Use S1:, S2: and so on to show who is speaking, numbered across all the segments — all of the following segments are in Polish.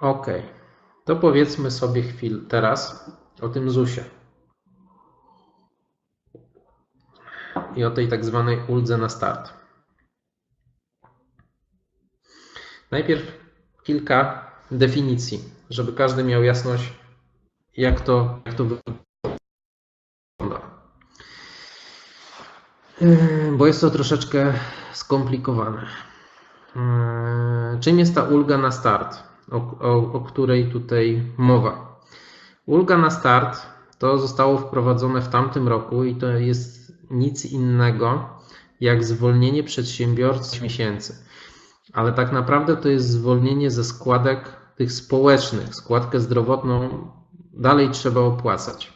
S1: Ok, to powiedzmy sobie chwil teraz o tym ZUSie i o tej tak zwanej uldze na start. Najpierw kilka definicji, żeby każdy miał jasność, jak to, jak to wygląda. Yy, Bo jest to troszeczkę skomplikowane. Yy, Czym jest ta ulga na start, o, o, o której tutaj mowa? Ulga na start to zostało wprowadzone w tamtym roku i to jest nic innego jak zwolnienie przedsiębiorcy miesięcy. Ale tak naprawdę to jest zwolnienie ze składek tych społecznych. Składkę zdrowotną dalej trzeba opłacać.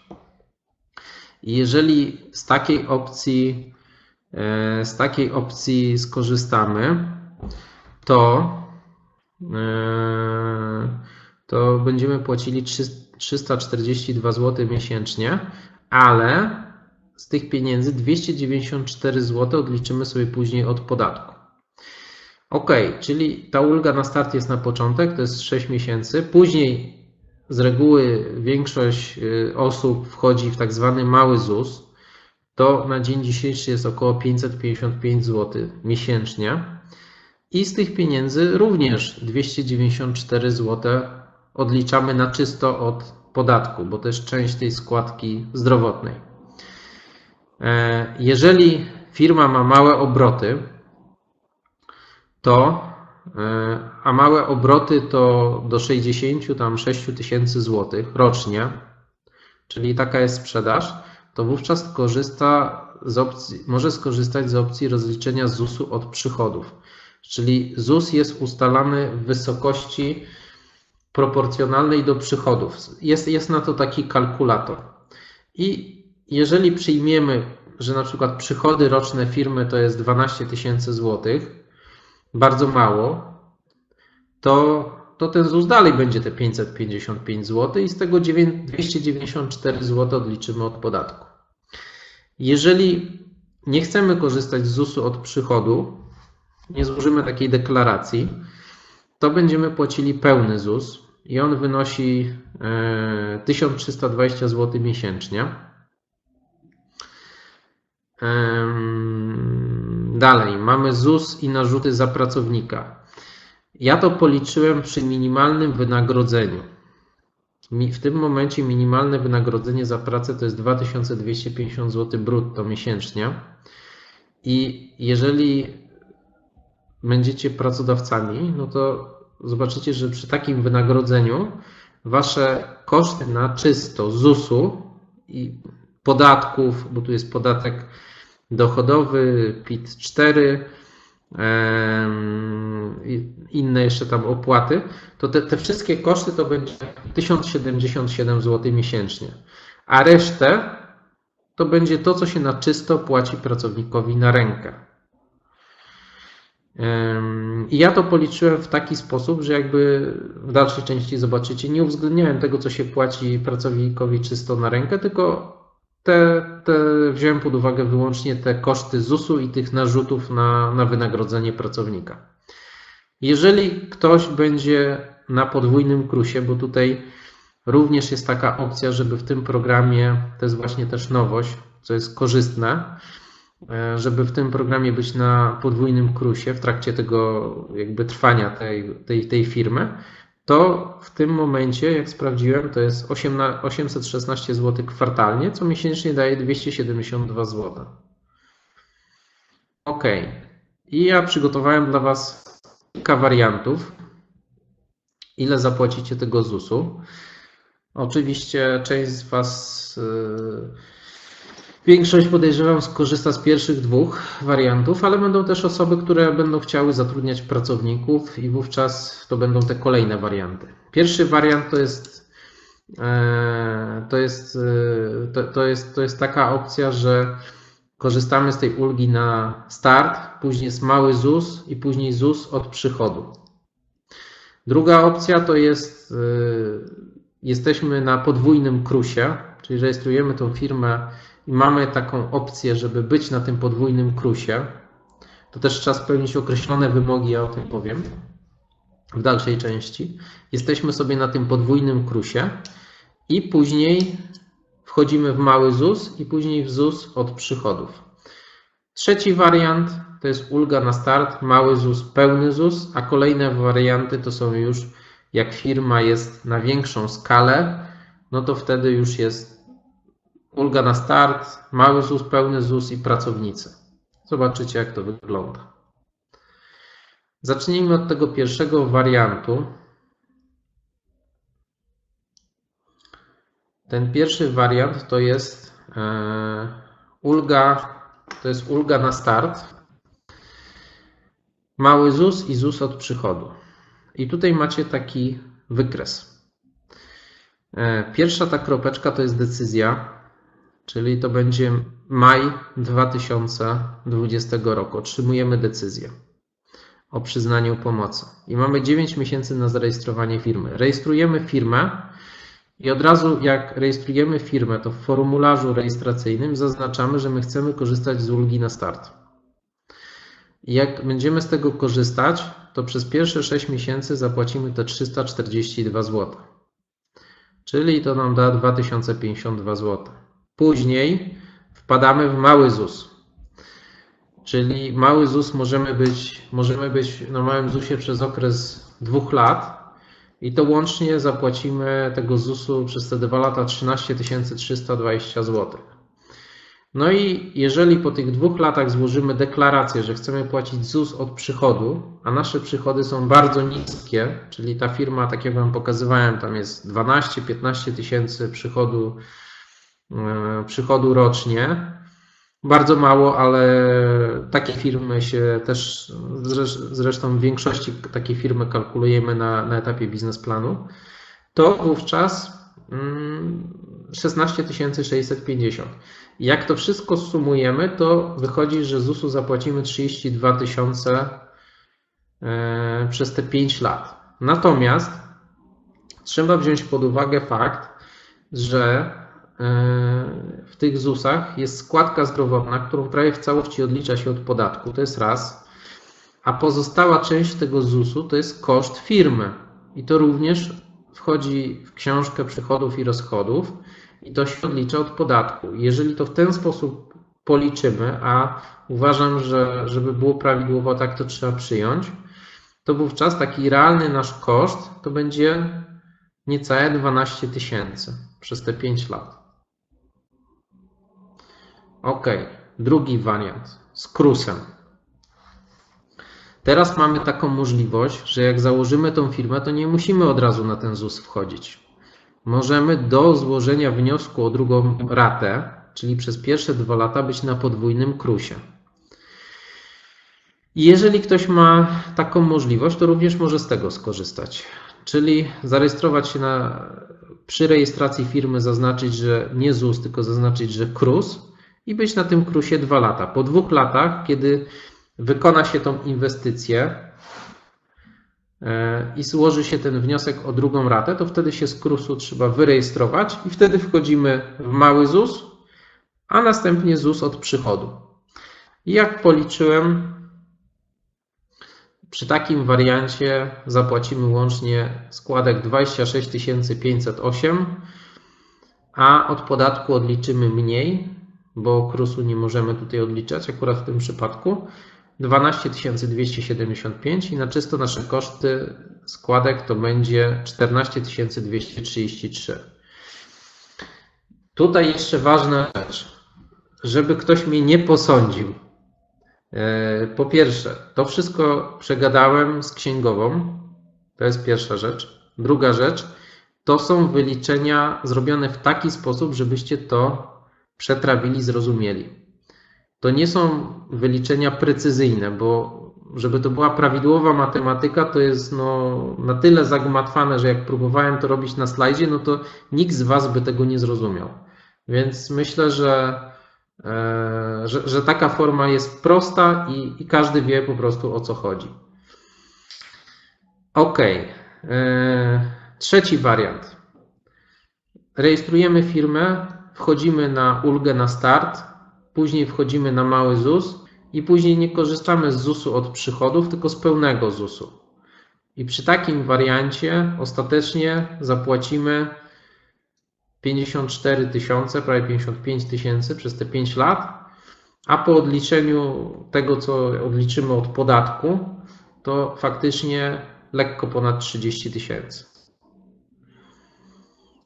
S1: Jeżeli z takiej opcji, e, z takiej opcji skorzystamy, to, to będziemy płacili 342 zł miesięcznie, ale z tych pieniędzy 294 zł odliczymy sobie później od podatku. Ok, czyli ta ulga na start jest na początek, to jest 6 miesięcy. Później z reguły większość y, osób wchodzi w tak zwany mały ZUS. To na dzień dzisiejszy jest około 555 zł miesięcznie. I z tych pieniędzy również 294 zł odliczamy na czysto od podatku, bo jest część tej składki zdrowotnej. E, Jeżeli firma ma małe obroty, to, e, a małe obroty to do 60 tam 6 tysięcy złotych rocznie, czyli taka jest sprzedaż, to wówczas korzysta z opcji, może skorzystać z opcji rozliczenia ZUS-u od przychodów. Czyli ZUS jest ustalany w wysokości proporcjonalnej do przychodów. Jest, jest na to taki kalkulator. I jeżeli przyjmiemy, że na przykład przychody roczne firmy to jest 12 tysięcy złotych, bardzo mało, to, to ten ZUS dalej będzie te 555 zł i z tego 294 zł odliczymy od podatku. Jeżeli nie chcemy korzystać z ZUS-u od przychodu, nie złożymy takiej deklaracji, to będziemy płacili pełny ZUS i on wynosi e, 1320 zł miesięcznie. Dalej, mamy ZUS i narzuty za pracownika. Ja to policzyłem przy minimalnym wynagrodzeniu. W tym momencie minimalne wynagrodzenie za pracę to jest 2250 zł brutto miesięcznie. I jeżeli będziecie pracodawcami, no to zobaczycie, że przy takim wynagrodzeniu wasze koszty na czysto ZUS-u i podatków, bo tu jest podatek dochodowy, PIT-4, em, i inne jeszcze tam opłaty, to te, te wszystkie koszty to będzie 1077 zł miesięcznie. A resztę to będzie to, co się na czysto płaci pracownikowi na rękę. I ja to policzyłem w taki sposób, że jakby w dalszej części zobaczycie, nie uwzględniałem tego, co się płaci pracownikowi czysto na rękę, tylko te, te wziąłem pod uwagę wyłącznie te koszty ZUS-u i tych narzutów na, na wynagrodzenie pracownika. Jeżeli ktoś będzie na podwójnym krusie, bo tutaj również jest taka opcja, żeby w tym programie, to jest właśnie też nowość, co jest korzystne, żeby w tym programie być na podwójnym krusie w trakcie tego jakby trwania tej, tej, tej firmy, to w tym momencie, jak sprawdziłem, to jest 18 816 zł kwartalnie, co miesięcznie daje 272 zł. Ok. I ja przygotowałem dla Was kilka wariantów, ile zapłacicie tego ZUS-u. Oczywiście część z Was, yy, większość podejrzewam, skorzysta z pierwszych dwóch wariantów, ale będą też osoby, które będą chciały zatrudniać pracowników i wówczas to będą te kolejne warianty. Pierwszy wariant to jest, e, to jest, e, to, to jest, to jest taka opcja, że korzystamy z tej ulgi na start, później jest mały ZUS i później ZUS od przychodu. Druga opcja to jest, y, jesteśmy na podwójnym krusie, czyli rejestrujemy tą firmę i mamy taką opcję, żeby być na tym podwójnym krusie. To też trzeba spełnić określone wymogi, ja o tym powiem. w dalszej części. Jesteśmy sobie na tym podwójnym krusie i później wchodzimy w mały ZUS i później w ZUS od przychodów. Trzeci wariant to jest ulga na start, mały ZUS, pełny ZUS, a kolejne warianty to są już jak firma jest na większą skalę, no to wtedy już jest ulga na start, mały ZUS, pełny ZUS i pracownicy. Zobaczycie jak to wygląda. Zacznijmy od tego pierwszego wariantu. Ten pierwszy wariant to jest e, ulga, to jest ulga na start. Mały ZUS i ZUS od przychodu. I tutaj macie taki wykres. E, pierwsza ta kropeczka to jest decyzja, czyli to będzie maj 2020 roku. Otrzymujemy decyzję o przyznaniu pomocy. I mamy 9 miesięcy na zarejestrowanie firmy. Rejestrujemy firmę i od razu jak rejestrujemy firmę, to w formularzu rejestracyjnym zaznaczamy, że my chcemy korzystać z ulgi na start. Jak będziemy z tego korzystać, to przez pierwsze 6 miesięcy zapłacimy te 342 zł. Czyli to nam da 2052 zł. Później wpadamy w mały ZUS. Czyli mały ZUS możemy być, możemy być na małym ZUSie przez okres dwóch lat i to łącznie zapłacimy tego ZUS-u przez te dwa lata 13 320 zł. No i jeżeli po tych dwóch latach złożymy deklarację, że chcemy płacić ZUS od przychodu, a nasze przychody są bardzo niskie, czyli ta firma, tak jak Wam pokazywałem, tam jest 12-15 tysięcy przychodu, przychodu rocznie, bardzo mało, ale takie firmy się też, zresztą w większości takie firmy kalkulujemy na, na etapie biznesplanu, to wówczas 16 mm, 650. Jak to wszystko sumujemy, to wychodzi, że ZUS-u zapłacimy 32 tysiące e, przez te 5 lat. Natomiast trzeba wziąć pod uwagę fakt, że E, w tych ZUS-ach jest składka zdrowotna, którą prawie w całości odlicza się od podatku, to jest raz, a pozostała część tego ZUS-u to jest koszt firmy i to również wchodzi w książkę przychodów i rozchodów i to się odlicza od podatku. Jeżeli to w ten sposób policzymy, a uważam, że żeby było prawidłowo, tak to trzeba przyjąć, to wówczas taki realny nasz koszt to będzie niecałe 12 tysięcy przez te 5 lat. Ok, drugi wariant z krusem. Teraz mamy taką możliwość, że jak założymy tą firmę, to nie musimy od razu na ten ZUS wchodzić. Możemy do złożenia wniosku o drugą ratę, czyli przez pierwsze dwa lata być na podwójnym krusie. Jeżeli ktoś ma taką możliwość, to również może z tego skorzystać. Czyli zarejestrować się na, przy rejestracji firmy, zaznaczyć, że nie ZUS, tylko zaznaczyć, że KRUS i być na tym krusie dwa lata. Po dwóch latach, kiedy wykona się tą inwestycję e, i złoży się ten wniosek o drugą ratę, to wtedy się z krusu trzeba wyrejestrować i wtedy wchodzimy w mały ZUS, a następnie ZUS od przychodu. Jak policzyłem, przy takim wariancie zapłacimy łącznie składek 26 508, a od podatku odliczymy mniej, bo krusu nie możemy tutaj odliczać akurat w tym przypadku. 12 275 i na czysto nasze koszty składek to będzie 14 233. Tutaj jeszcze ważna rzecz, żeby ktoś mnie nie posądził. E, po pierwsze, to wszystko przegadałem z księgową. To jest pierwsza rzecz. Druga rzecz, to są wyliczenia zrobione w taki sposób, żebyście to przetrawili, zrozumieli. To nie są wyliczenia precyzyjne, bo żeby to była prawidłowa matematyka, to jest no, na tyle zagmatwane, że jak próbowałem to robić na slajdzie, no to nikt z Was by tego nie zrozumiał. Więc myślę, że, e, że, że, taka forma jest prosta i, i każdy wie po prostu o co chodzi. Ok. E, trzeci wariant. Rejestrujemy firmę, wchodzimy na ulgę na start, później wchodzimy na mały ZUS i później nie korzystamy z ZUS-u od przychodów, tylko z pełnego ZUS-u. I przy takim wariancie ostatecznie zapłacimy 54 tysiące, prawie 55 tysięcy przez te 5 lat, a po odliczeniu tego, co odliczymy od podatku, to faktycznie lekko ponad 30 tysięcy.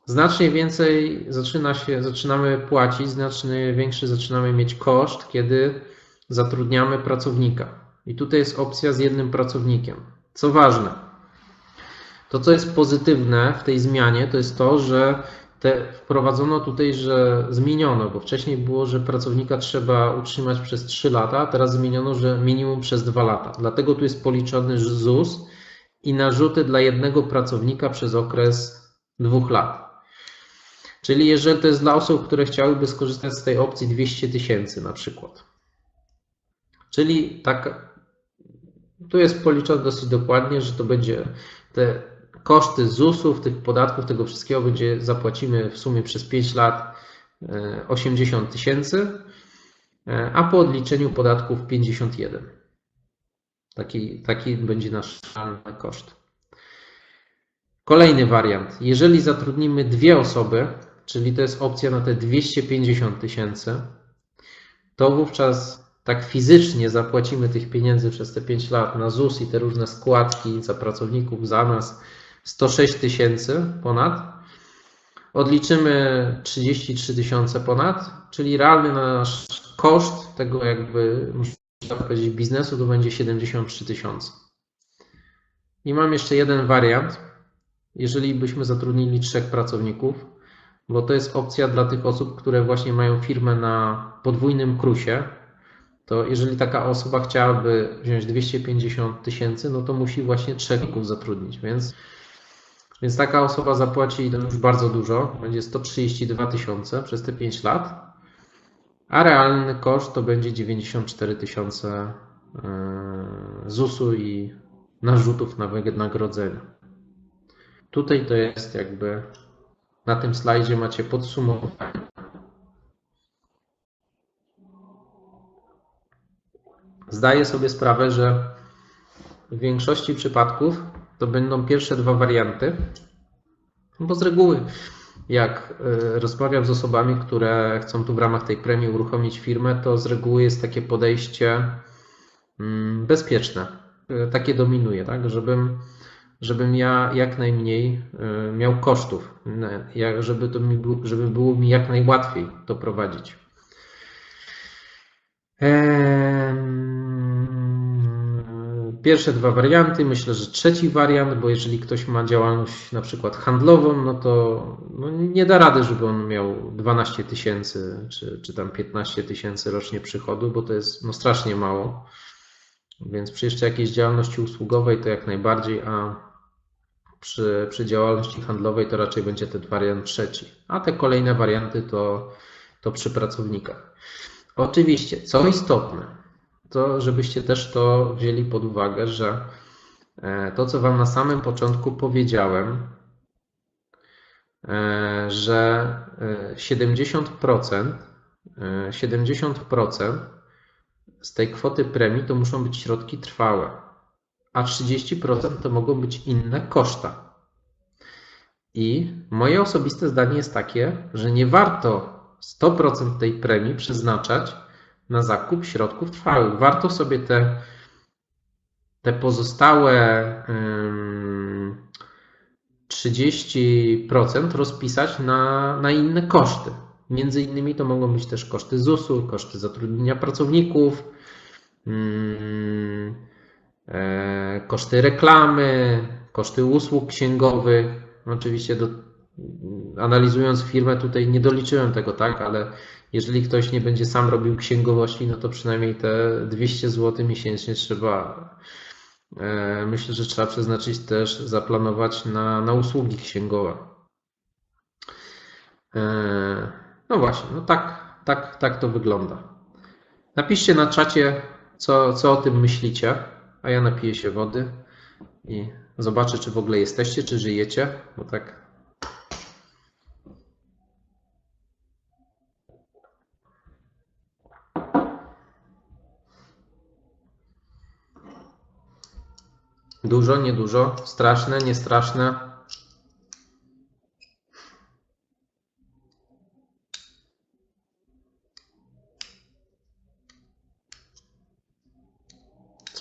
S1: Znacznie więcej zaczyna się, zaczynamy płacić, znacznie większy zaczynamy mieć koszt, kiedy zatrudniamy pracownika. I tutaj jest opcja z jednym pracownikiem. Co ważne, to co jest pozytywne w tej zmianie, to jest to, że te wprowadzono tutaj, że zmieniono, bo wcześniej było, że pracownika trzeba utrzymać przez 3 lata, a teraz zmieniono, że minimum przez 2 lata. Dlatego tu jest policzony ZUS i narzuty dla jednego pracownika przez okres 2 lat. Czyli jeżeli to jest dla osób, które chciałyby skorzystać z tej opcji 200 tysięcy na przykład. Czyli tak, tu jest policzone dosyć dokładnie, że to będzie te koszty ZUS-ów, tych podatków, tego wszystkiego będzie zapłacimy w sumie przez 5 lat 80 tysięcy, a po odliczeniu podatków 51. Taki, taki będzie nasz koszt. Kolejny wariant. Jeżeli zatrudnimy dwie osoby, czyli to jest opcja na te 250 tysięcy, to wówczas tak fizycznie zapłacimy tych pieniędzy przez te 5 lat na ZUS i te różne składki za pracowników, za nas 106 tysięcy ponad. Odliczymy 33 tysiące ponad, czyli realny nasz koszt tego jakby, można powiedzieć, biznesu to będzie 73 tysiące. I mam jeszcze jeden wariant. Jeżeli byśmy zatrudnili trzech pracowników, bo to jest opcja dla tych osób, które właśnie mają firmę na podwójnym krusie, to jeżeli taka osoba chciałaby wziąć 250 tysięcy, no to musi właśnie trzech zatrudnić, więc, więc taka osoba zapłaci już bardzo dużo, będzie 132 tysiące przez te 5 lat, a realny koszt to będzie 94 tysiące yy, ZUS-u i narzutów na wynagrodzenie. Tutaj to jest jakby na tym slajdzie macie podsumowanie. Zdaję sobie sprawę, że w większości przypadków to będą pierwsze dwa warianty, bo z reguły jak y, rozmawiam z osobami, które chcą tu w ramach tej premii uruchomić firmę, to z reguły jest takie podejście mm, bezpieczne, y, takie dominuje, tak, żebym żebym ja jak najmniej e, miał kosztów, żeby, to mi, żeby było mi jak najłatwiej to prowadzić. Pierwsze dwa warianty, myślę, że trzeci wariant, bo jeżeli ktoś ma działalność na przykład handlową, no to no nie da rady, żeby on miał 12 tysięcy czy, czy tam 15 tysięcy rocznie przychodu, bo to jest no strasznie mało. Więc przy jeszcze jakiejś działalności usługowej to jak najbardziej, a przy, przy działalności handlowej to raczej będzie ten wariant trzeci, a te kolejne warianty to, to przy pracownikach. Oczywiście, co istotne, to żebyście też to wzięli pod uwagę, że e, to, co Wam na samym początku powiedziałem, e, że 70%, e, 70% z tej kwoty premii to muszą być środki trwałe a 30% to mogą być inne koszta. I moje osobiste zdanie jest takie, że nie warto 100% tej premii przeznaczać na zakup środków trwałych. Warto sobie te, te pozostałe 30% rozpisać na, na inne koszty. Między innymi to mogą być też koszty ZUS-u, koszty zatrudnienia pracowników, E, koszty reklamy, koszty usług księgowych. Oczywiście do, analizując firmę tutaj nie doliczyłem tego, tak, ale jeżeli ktoś nie będzie sam robił księgowości, no to przynajmniej te 200 zł miesięcznie trzeba, e, myślę, że trzeba przeznaczyć też, zaplanować na, na usługi księgowe. No właśnie, no tak, tak, tak to wygląda. Napiszcie na czacie, co, co o tym myślicie a ja napiję się wody i zobaczę, czy w ogóle jesteście, czy żyjecie, bo tak. Dużo, niedużo, straszne, niestraszne.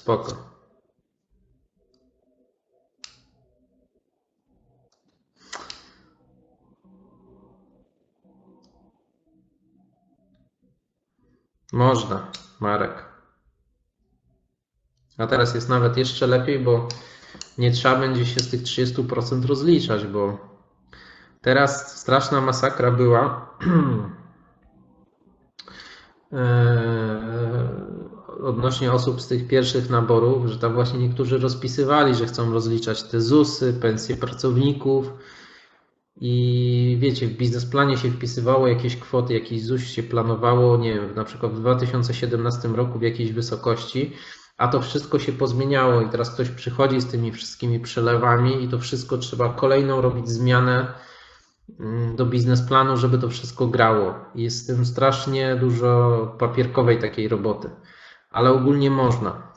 S1: Spoko. Można, Marek. A teraz jest nawet jeszcze lepiej, bo nie trzeba będzie się z tych 30% rozliczać, bo teraz straszna masakra była. Eee, odnośnie osób z tych pierwszych naborów, że tam właśnie niektórzy rozpisywali, że chcą rozliczać te ZUSy, pensje pracowników i wiecie, w biznesplanie się wpisywało jakieś kwoty, jakiś ZUS się planowało, nie wiem, na przykład w 2017 roku w jakiejś wysokości, a to wszystko się pozmieniało i teraz ktoś przychodzi z tymi wszystkimi przelewami i to wszystko trzeba kolejną robić zmianę mm, do biznesplanu, żeby to wszystko grało. Jest z tym strasznie dużo papierkowej takiej roboty ale ogólnie można.